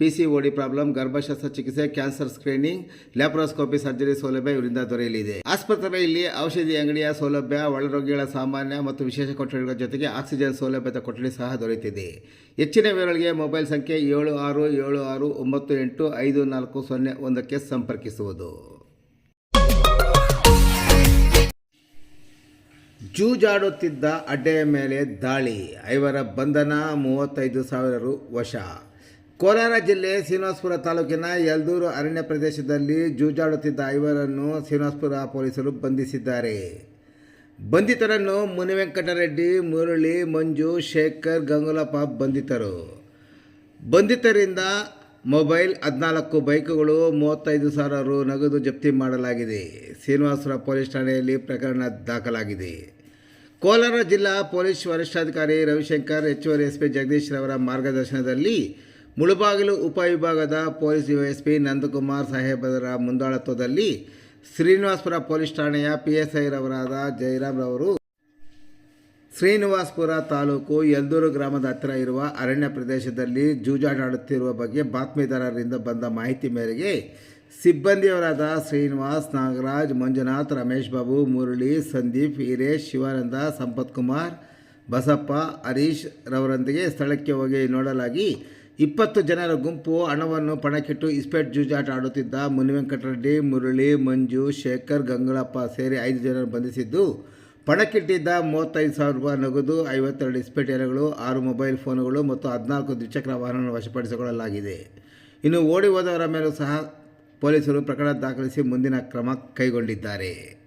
P C problem ಗರ್ಭಶಸ್ತ್ರ ಚಿಕಿತ್ಸೆ cancer screening laparoscopy surgery ಸೌಲಭ್ಯ ಇವರಿಂದ ದೊರೆಯಲಿದೆ. ಆಸ್ಪತ್ರೆಯಲ್ಲಿ ಔಷಧಿ ಅಂಗಡಿಯ ಸೌಲಭ್ಯ, ಒಳರೋಗಿಗಳ ಸಾಮಾನ್ಯ ಮತ್ತು ವಿಶೇಷ ಕೊಠಡಿಗಳ ಜೊತೆಗೆ ಆಕ್ಸಿಜನ್ ಸೌಲಭ್ಯದ ಕೊಠಡಿ ಸಹ ದೊರೆಯುತ್ತಿದೆ. ಹೆಚ್ಚಿನ ವಿವರಗಳಿಗೆ ಮೊಬೈಲ್ ಸಂಖ್ಯೆ ಏಳು ಆರು ಏಳು ಆರು ಒಂಬತ್ತು ಎಂಟು ಐದು ನಾಲ್ಕು ಸೊನ್ನೆ ಒಂದಕ್ಕೆ ಸಂಪರ್ಕಿಸುವುದು. ಜೂಜಾಡುತ್ತಿದ್ದ ಅಡ್ಡೆಯ ಮೇಲೆ ದಾಳಿ, ಐವರ ಬಂಧನ ಮೂವತ್ತೈದು ಸಾವಿರ ರು ವಶ. ಕೋಲಾರ ಜಿಲ್ಲೆ ಶ್ರೀನಿವಾಸಪುರ ತಾಲೂಕಿನ ಯಲ್ದೂರು ಅರಣ್ಯ ಪ್ರದೇಶದಲ್ಲಿ ಜೂಜಾಡುತ್ತಿದ್ದ ಐವರನ್ನು ಶ್ರೀನಿವಾಸಪುರ ಪೊಲೀಸರು ಬಂಧಿಸಿದ್ದಾರೆ. ಬಂಧಿತರನ್ನು ಮುನಿವೆಂಕಟರೆಡ್ಡಿ, ಮುರಳಿ, ಮಂಜು, ಶೇಖರ್, ಗಂಗುಲಪ್ಪ ಬಂಧಿತರು. ಬಂಧಿತರಿಂದ ಮೊಬೈಲ್ ಹದಿನಾಲ್ಕು ಬೈಕುಗಳು, ಮೂವತ್ತೈದು ಸಾವಿರ ರು ನಗದು ಜಪ್ತಿ ಮಾಡಲಾಗಿದೆ. ಶ್ರೀನಿವಾಸಪುರ ಪೊಲೀಸ್ ಠಾಣೆಯಲ್ಲಿ ಪ್ರಕರಣ ದಾಖಲಾಗಿದೆ. ಕೋಲಾರ ಜಿಲ್ಲಾ ಪೊಲೀಸ್ ವರಿಷ್ಠಾಧಿಕಾರಿ ರವಿಶಂಕರ್ ಹೆಚ್ಚುವರಿ ಎಸ್ ಪಿ ಜಗದೀಶ್ ರವರ ಮಾರ್ಗದರ್ಶನದಲ್ಲಿ ಮುಳುಬಾಗಿಲು ಉಪವಿಭಾಗದ ಪೊಲೀಸ್ ಯುಎಸ್ಪಿ ನಂದಕುಮಾರ್ ಸಾಹೇಬರ ಮುಂದಾಳತ್ವದಲ್ಲಿ ಶ್ರೀನಿವಾಸ್ಪುರ ಪೊಲೀಸ್ ಠಾಣೆಯ ಪಿ ಎಸ್ ಐರವರಾದ ಜಯರಾಮ್ ರವರು ಶ್ರೀನಿವಾಸ್ಪುರ ತಾಲೂಕು ಯಲ್ದೂರು ಗ್ರಾಮದ ಹತ್ತಿರ ಇರುವ ಅರಣ್ಯ ಪ್ರದೇಶದಲ್ಲಿ ಜೂಜಾಟಾಡುತ್ತಿರುವ ಬಗ್ಗೆ ಬಾತ್ಮೀದಾರರಿಂದ ಬಂದ ಮಾಹಿತಿ ಮೇರೆಗೆ ಸಿಬ್ಬಂದಿಯವರಾದ ಶ್ರೀನಿವಾಸ್, ನಾಗರಾಜ್, ಮಂಜುನಾಥ್, ರಮೇಶ್ ಬಾಬು, ಮುರಳಿ, ಸಂದೀಪ್, ಹಿರೇಶ್, ಶಿವಾನಂದ, ಸಂಪತ್ ಕುಮಾರ್, ಬಸಪ್ಪ, ಹರೀಶ್ ರವರೊಂದಿಗೆ ಸ್ಥಳಕ್ಕೆ ಹೋಗಿ ನೋಡಲಾಗಿ ಇಪ್ಪತ್ತು ಜನರ ಗುಂಪು ಹಣವನ್ನು ಪಣಕ್ಕಿಟ್ಟು ಇಸ್ಪೇಟ್ ಜೂಜಾಟ ಆಡುತ್ತಿದ್ದ ಮುನಿವೆಂಕಟರೆಡ್ಡಿ, ಮುರಳಿ, ಮಂಜು, ಶೇಖರ್, ಗಂಗಳಪ್ಪ ಸೇರಿ ಐದು ಜನರನ್ನು ಬಂಧಿಸಿದ್ದು. ಪಣಕ್ಕಿಟ್ಟಿದ್ದ ಮೂವತ್ತೈದು ಸಾವಿರ ರೂಪಾಯಿ ನಗದು, ಐವತ್ತೆರಡು ಇಸ್ಪೇಟ್ ಎಲೆಗಳು ಆರು ಮೊಬೈಲ್ ಫೋನುಗಳು ಮತ್ತು ಹದಿನಾಲ್ಕು ದ್ವಿಚಕ್ರ ವಾಹನವನ್ನು ವಶಪಡಿಸಿಕೊಳ್ಳಲಾಗಿದೆ. ಇನ್ನು ಓಡಿ ಹೋದವರ ಮೇಲೂ ಸಹ ಪೊಲೀಸರು ಪ್ರಕರಣ ದಾಖಲಿಸಿ ಮುಂದಿನ ಕ್ರಮ ಕೈಗೊಂಡಿದ್ದಾರೆ.